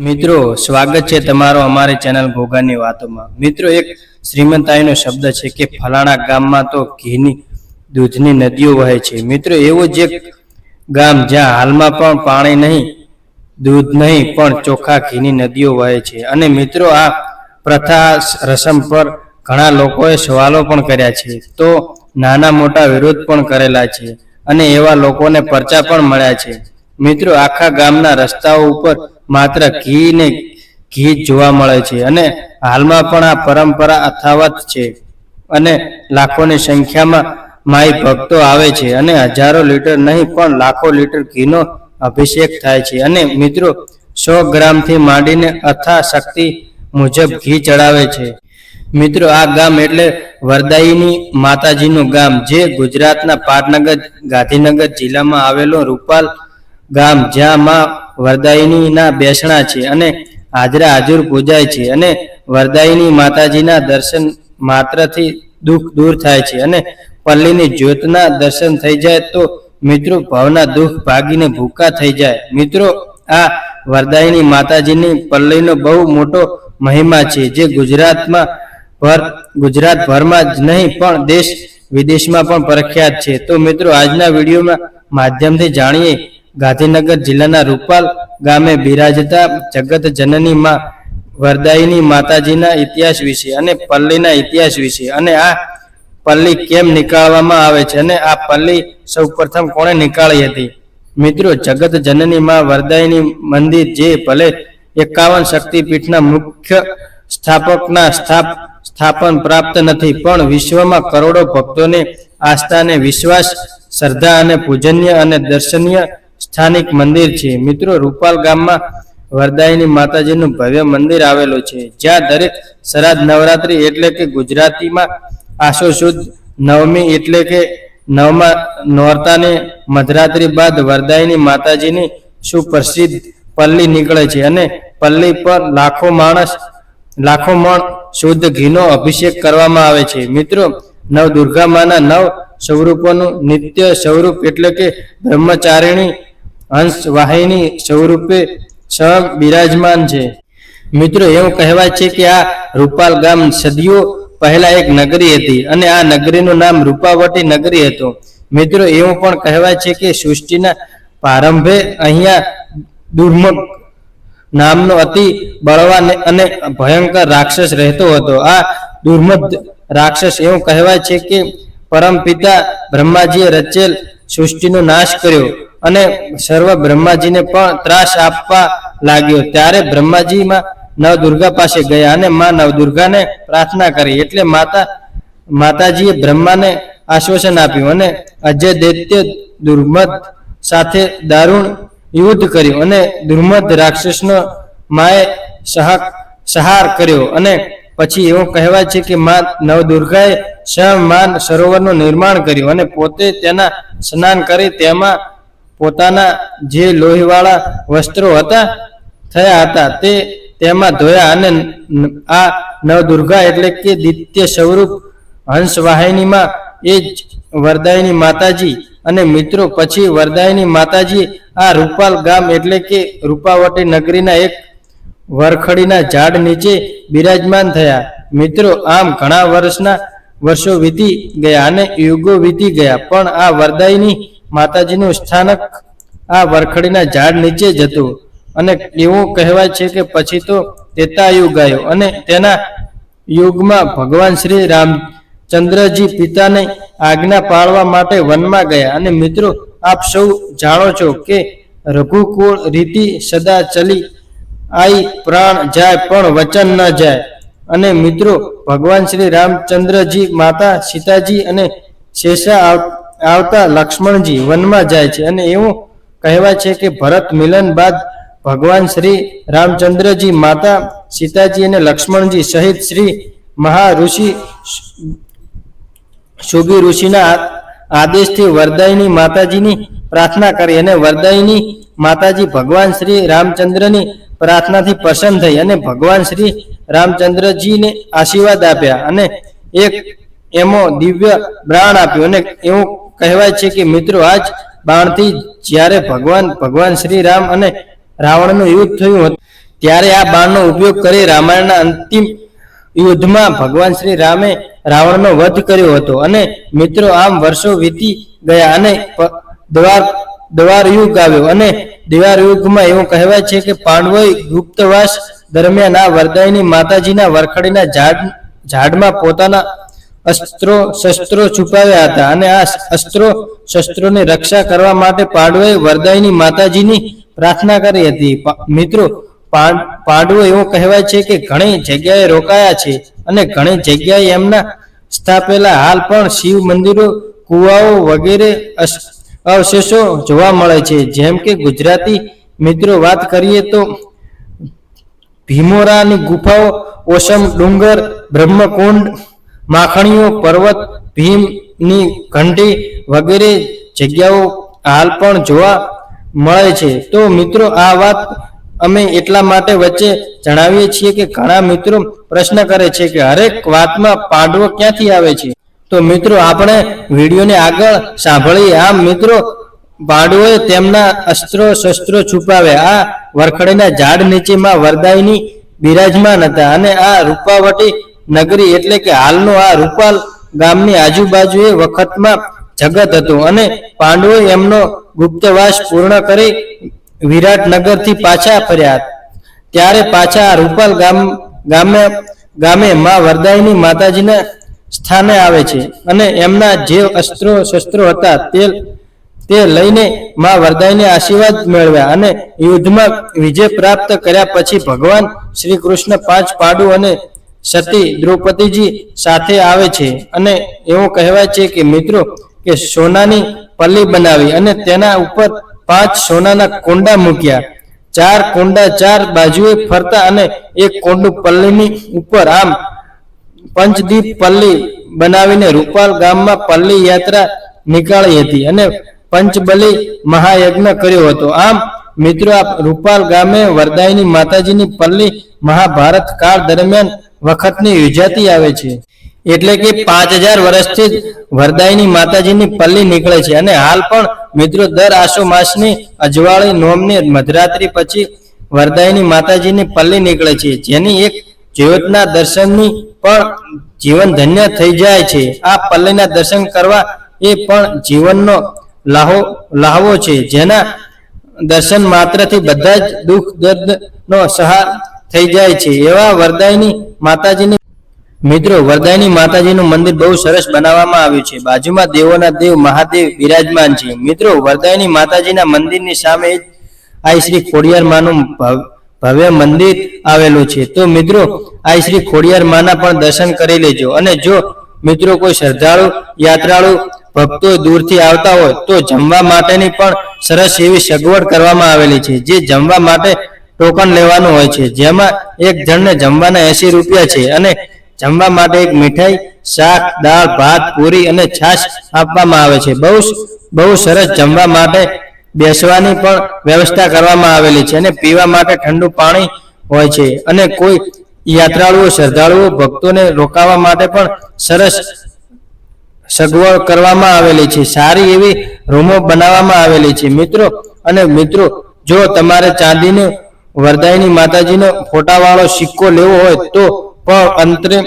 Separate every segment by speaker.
Speaker 1: મિત્રો, સ્વાગત છે તમારો અમારી ચેનલ ઘોઘાની વાતોમાં. મિત્રો, એક શ્રીમંતાઈનો શબ્દ છે કે ફલાણા ગામમાં તો ઘીની, દૂધની નદીઓ વહે છે. મિત્રો, એવો જ ગામ જ્યાં હાલમાં પણ પાણી નહીં, દૂધ નહીં, પણ ચોખ્ખા ઘીની નદીઓ વહે છે. અને મિત્રો, આ પ્રથા રસમ પર ઘણા લોકોએ સવાલો પણ કર્યા છે. તો નાના મોટા વિરોધ પણ કરેલા છે અને એવા લોકોને પરચા પણ મળ્યા છે. મિત્રો, આખા ગામના રસ્તાઓ ઉપર માત્ર ઘી ને ઘી જોવા મળે છે અને હાલમાં પણ આ પરંપરા અથાવત છે અને લાખોની સંખ્યામાં માઈ ભક્તો આવે છે અને હજારો લીટર નહીં પણ લાખો લીટર ઘીનો અભિષેક થાય છે. અને મિત્રો, સો ગ્રામથી માંડીને અથા શક્તિ મુજબ ઘી ચડાવે છે. મિત્રો, આ ગામ એટલે વરદાયીની માતાજીનું ગામ, જે ગુજરાતના પાટનગર ગાંધીનગર જિલ્લામાં આવેલું રૂપાલ ગામ જ્યાં માં વરદાયીનીના બેસણા છે અને હાજરા હાજર પૂજાય છે અને વરદાયીની માતાજીના દર્શન માત્રથી દુઃખ દૂર થાય છે અને પલ્લીની જ્યોતના દર્શન થઈ જાય તો મિત્રો ભાવના દુઃખ ભાગીને ભૂકા થઈ જાય. મિત્રો, આ વરદાયીની માતાજીની પલ્લીનો બહુ મોટો મહિમા છે જે ગુજરાતમાં ભર ગુજરાત ભરમાં જ નહીં પણ દેશ વિદેશમાં પણ પ્રખ્યાત છે. તો મિત્રો, આજના વિડીયોમાં માધ્યમથી જાણીએ ગાંધીનગર જિલ્લાના રૂપાલ ગામે બિરાજતા જગત જનની માં વરદાયીની માતાજીના ઇતિહાસ વિશે અને પલ્લીના ઇતિહાસ વિશે અને આ પલ્લી કેમ નીકાળવામાં આવે છે અને આ પલ્લી સૌપ્રથમ કોણે નીકાળી હતી? મિત્રો, જગત જનની માં વરદાયીની મંદિર જે ભલે એકાવન શક્તિપીઠના મુખ્ય સ્થાપકના સ્થાપ, સ્થાપન પ્રાપ્ત નથી, પણ વિશ્વમાં કરોડો ભક્તોને આસ્થા અને વિશ્વાસ, શ્રદ્ધા અને પૂજનીય અને દર્શનીય સ્થાનિક મંદિર છે. મિત્રો, રૂપાલ ગામમાં વરદાયીની માતાજીનું ભવ્ય મંદિર આવેલું છે. જ્યાં દરેક શરાદ નવરાત્રી એટલે કે ગુજરાતીમાં આશો સુદ નવમી એટલે કે નવમા નોરતાને મધરાત્રી બાદ વરદાયીની માતાજીની સુપ્રસિદ્ધ પલ્લી નીકળે છે અને પલ્લી પર લાખો માણસ, લાખો મણ શુદ્ધ ઘીનો અભિષેક કરવામાં આવે છે. મિત્રો નવ દુર્ગા માના નવ સ્વરૂપોનું નિત્ય સ્વરૂપ એટલે કે બ્રહ્મચારિણી હંસ વાહિની સ્વરૂપે સ બિરાજમાન છે. મિત્રો, એવું કહેવાય છે કે આ રૂપાલ ગામ સદીઓ પહેલા એક નગરી હતી અને આ નગરીનું નામ રૂપાવટી નગરી હતું. મિત્રો, એવું પણ કહેવાય છે કે સૃષ્ટિના પ્રારંભે અહીંયા દુર્મક નામનો અતિ બળવાન અને ભયંકર રાક્ષસ રહેતો હતો. આ દુર્મદ રાક્ષસ એવું કહેવાય છે કે પરમપિતા બ્રહ્માજીએ રચેલ સૃષ્ટિનો નાશ કર્યો. અને સર્વ બ્રહ્માજીને પણ ત્રાસ આપવા લાગ્યો. ત્યારે બ્રહ્માજીમાં નવદુર્ગા પાસે ગયા અને માં નવદુર્ગાને પ્રાર્થના કરી. એટલે માતા, માતાજીએ બ્રહ્માને આશ્વાસન આપ્યું અને અજય દૈત્ય દુર્મદ સાથે દારૂણ યુદ્ધ કર્યું અને દુર્મદ રાક્ષસનો માએ સહક સહાર કર્યો. અને પછી એવું કહેવાય છે કે માં નવદુર્ગાએ સ્વયં સરોવરનું નિર્માણ કર્યું અને પોતે તેના સ્નાન કરી તેમાં પોતાના જે લોહીવાળા વસ્ત્રો હતા, થયા હતા, તે તેમાં ધોયા અને આ નવદુર્ગા એટલે કે દિત્ય સ્વરૂપ હંસવાહિનીમાં એ જ વરદાયની માતાજી અને મિત્રો પછી વરદાયની માતાજી આ રૂપાલ ગામ એટલે કે રૂપાવટી નગરીના એક વરખડીના ઝાડ નીચે બિરાજમાન થયા. મિત્રો આમ ઘણા વર્ષના વર્ષો વીતી ગયા અને યુગો વીતી ગયા, પણ આ વરદાયની માતાજીનું સ્થાનક આ વરખડીના ઝાડ નીચે જ હતું. અને એવું કહેવાય છે કે પછી તો તેતાયુગ આવ્યો અને તેના યુગમાં ભગવાન શ્રી રામચંદ્રજી પિતાને આજ્ઞા પાળવા માટે વનમાં ગયા. અને મિત્રો, આપ સૌ જાણો છો કે રઘુકુળ રીતિ સદા ચલી આઈ પ્રાણ જાય પણ વચન ન જાય. અને મિત્રો, ભગવાન શ્રી રામચંદ્રજી, માતા સીતાજી અને શેષા આવતા લક્ષ્મણજી વનમાં જાય છે અને એવું કહેવાય છે કે ભરત મિલન બાદ ભગવાન શ્રી રામચંદ્રજી, માતા સીતાજી અને લક્ષ્મણજી સહિત શ્રી મહાઋષિ સુગી ઋષિના આદેશથી વરદાયની માતાજીની પ્રાર્થના કરી અને વરદાયની માતાજી ભગવાન શ્રી રામચંદ્રની પ્રાર્થનાથી પ્રસન્ન થઈ અને ભગવાન શ્રી રામચંદ્રજીને આશીર્વાદ આપ્યા અને એક એમો દિવ્ય બ્રાણ આપ્યું અને એવું કહેવાય છે કે મિત્રો આજ બાણથી જ્યારે ભગવાન ભગવાન શ્રી રામ અને રાવણનું યુદ્ધ થયું હતું, ત્યારે આ બાણનો ઉપયોગ કરી રામાયણના અંતિમ યુદ્ધમાં ભગવાન શ્રી રામે રાવણનો વધ કર્યો હતો. અને મિત્રો આમ વર્ષો વીતી ગયા અને દ્વાર દ્વાર યુગ આવ્યો. અને દ્વાર યુગમાં એવું કહેવાય છે કે પાંડવોએ ગુપ્તવાસ દરમિયાન આ વરદાયની માતાજીના વરખડીના ઝાડ, ઝાડમાં પોતાના અસ્ત્રો, શસ્ત્રો છુપાવ્યા હતા અને આ અસ્ત્રો, શસ્ત્રોની રક્ષા કરવા માટે પાંડવોએ વરદાયની માતાજીની પ્રાર્થના કરી હતી. મિત્રો પાંડવો એવું કહેવાય છે કે ઘણી જગ્યાએ રોકાયા છે અને ઘણી જગ્યાએ એમના સ્થાપેલા હાલ પણ શિવ મંદિરો, કુવાઓ વગેરે અવશેષો જોવા મળે છે. જેમ કે ગુજરાતી મિત્રો વાત કરીએ તો ભીમોરાની ગુફાઓ ઓસમ ડુંગર, બ્રહ્મકુંડ માખણીઓ, પર્વત ભીમની ઘંટી વગેરે જગ્યાઓ હાલ પણ જોવા મળે છે. તો મિત્રો, આ વાત અમે એટલા માટે વચ્ચે જણાવીએ છીએ કે ઘણા મિત્રો પ્રશ્ન કરે છે કે હરેક વાતમાં પાંડવો ક્યાંથી આવે છે? તો મિત્રો, આપણે વિડીયોને આગળ સાંભળીએ. આમ મિત્રો, પાંડવોએ તેમના અસ્ત્રો શસ્ત્રો છુપાવ્યા. આ વરખડીના ઝાડ નીચેમાં વરદાયની બિરાજમાન હતા અને આ રૂપાવટી નગરી એટલે કે હાલનું આ રૂપાલ ગામની આજુબાજુએ વખતમાં જગત હતું અને પાંડવો એમનો ગુપ્તવાસ પૂર્ણ કરી વિરાટનગરથી પાછા ફર્યા ત્યારે પાછા રૂપાલ ગામ, ગામે ગામે માં વરદાયની માતાજીના સ્થાને આવે છે અને એમના જે અસ્ત્રો શસ્ત્રો હતા તે તે લઈને માં વરદાયને આશીર્વાદ મેળવ્યા અને યુદ્ધમાં વિજય પ્રાપ્ત કર્યા પછી ભગવાન શ્રી કૃષ્ણ પાંચ પાડુ અને સતી દ્રૌપદીજી સાથે આવે છે અને એવું કહેવાય છે કે મિત્રો કે સોનાની પલ્લી બનાવી અને તેના ઉપર પાંચ સોનાના કોંડા મૂક્યા. ચાર કોંડા ચાર બાજુએ ફરતા અને એક કોંડું પલ્લીની ઉપર આમ પંચદીપ પલ્લી બનાવીને રૂપાલ ગામમાં પલ્લી યાત્રા નીકાળી હતી અને પંચબલી મહાયજ્ઞ કર્યો હતો. આમ મિત્રો આ રૂપાલ ગામે વરદાયની માતાજીની પલ્લી મહાભારત કાળ દરમિયાન વખતની યોજાતી આવે છે. એટલે કે પાંચ હજાર વર્ષથી જ વરદાયની માતાજીની પલ્લી નીકળે છે. અને હાલ પણ મિત્રો દર આસો માસની અજવાળી નોમની મધરાત્રી પછી વરદાયની માતાજીની પલ્લી નીકળે છે. જેની એક જ્યોતના દર્શનની પણ જીવન ધન્ય થઈ જાય છે. આ પલ્લીના દર્શન કરવા એ પણ જીવનનો લાહો, લાહવો છે. જેના દર્શન માત્રથી બધા જ દુઃખ દર્દનો સહાર થઈ જાય છે. એવા વરદાયની માતાજીની મિત્રો, વરદાયની માતાજીનું મંદિર બહુ સરસ બનાવવામાં આવ્યું છે. બાજુમાં દેવોના દેવ, મહાદેવ બિરાજમાન છે. મિત્રો, વરદાયની માતાજીના મંદિરની સામે આ શ્રી ખોડિયાર માનું ભવ્ય મંદિર આવેલું છે. તો મિત્રો આ શ્રી ખોડિયાર માના પણ દર્શન કરી લેજો. અને જો મિત્રો કોઈ શ્રદ્ધાળુ, યાત્રાળુ, ભક્તો દૂરથી આવતા હોય, તો જમવા માટેની પણ સરસ એવી સગવડ કરવામાં આવેલી છે. જે જમવા માટે ટોકન લેવાનું હોય છે. જેમાં એક જણને જમવાના એસી રૂપિયા છે અને જમવા માટે એક મીઠાઈ, શાક, દાળ, ભાત, પૂરી અને છાશ આપવામાં આવે છે. બહુ બહુ સરસ જમવા માટે બેસવાની પણ વ્યવસ્થા કરવામાં આવેલી છે અને પીવા માટે ઠંડુ પાણી હોય છે અને કોઈ યાત્રાળુઓ, શ્રદ્ધાળુઓ, ભક્તોને રોકાવા માટે પણ સરસ સગવડ કરવામાં આવેલી છે. સારી એવી રૂમો બનાવવામાં આવેલી છે. મિત્રો અને મિત્રો, જો તમારે ચાંદીનો વરદાયની માતાજીનો ફોટાવાળો સિક્કો લેવો હોય તો પણ અંતરે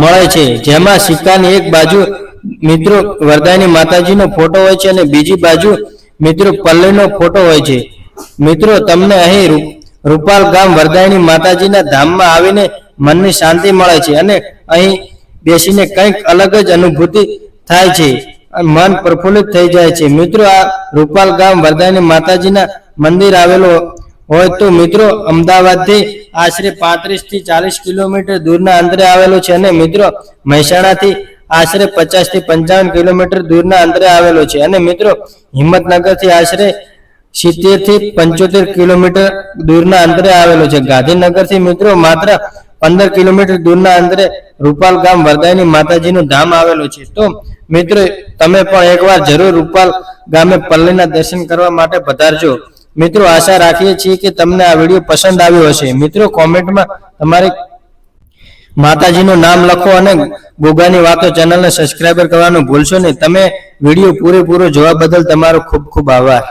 Speaker 1: મળે છે. જેમાં સિક્કાની એક બાજુ મિત્રો વરદાયની માતાજીનો ફોટો હોય છે અને બીજી બાજુ મિત્રો પલ્લીનો ફોટો હોય છે. મિત્રો, તમને અહીં રૂપાલ ગામ વરદાયની માતાજીના ધામમાં આવીને મનની શાંતિ મળે છે અને અહીં બેસીને કંઈક અલગ જ અનુભૂતિ થાય છે. મન પ્રફુલ્લિત થઈ જાય છે. મિત્રો, આ રૂપાલ ગામ વરદાયની માતાજીના મંદિર આવેલું હોય તો મિત્રો, અમદાવાદથી આશરે પાંત્રીસથી ચાલીસ કિલોમીટર દૂરના અંતરે આવેલું છે અને મિત્રો, મહેસાણાથી આશરે પચાસથી પંચાવન કિલોમીટર દૂરના અંતરે આવેલો છે. અને મિત્રો, હિંમતનગરથી આશરે સિત્તેરથી પંચોતેર કિલોમીટર દૂરના અંતરે આવેલો છે. ગાંધીનગરથી મિત્રો, માત્ર પંદર કિલોમીટર દૂરના અંતરે રૂપાલ ગામ વરદાયની માતાજીનું ધામ આવેલું છે. તો મિત્રો, તમે પણ એકવાર જરૂર રૂપાલ ગામે પલ્લીના દર્શન કરવા માટે પધારજો. મિત્રો, આશા રાખીએ છીએ કે તમને આ વીડિયો પસંદ આવ્યો હશે. મિત્રો, કોમેન્ટમાં તમારે માતાજીનું નામ લખો અને ગોગાની વાતો ચેનલને સબસ્ક્રાઈબર કરવાનું ભૂલશો નહીં. તમે વીડિયો પૂરેપૂરો જોવા બદલ તમારો ખૂબ ખૂબ આભાર.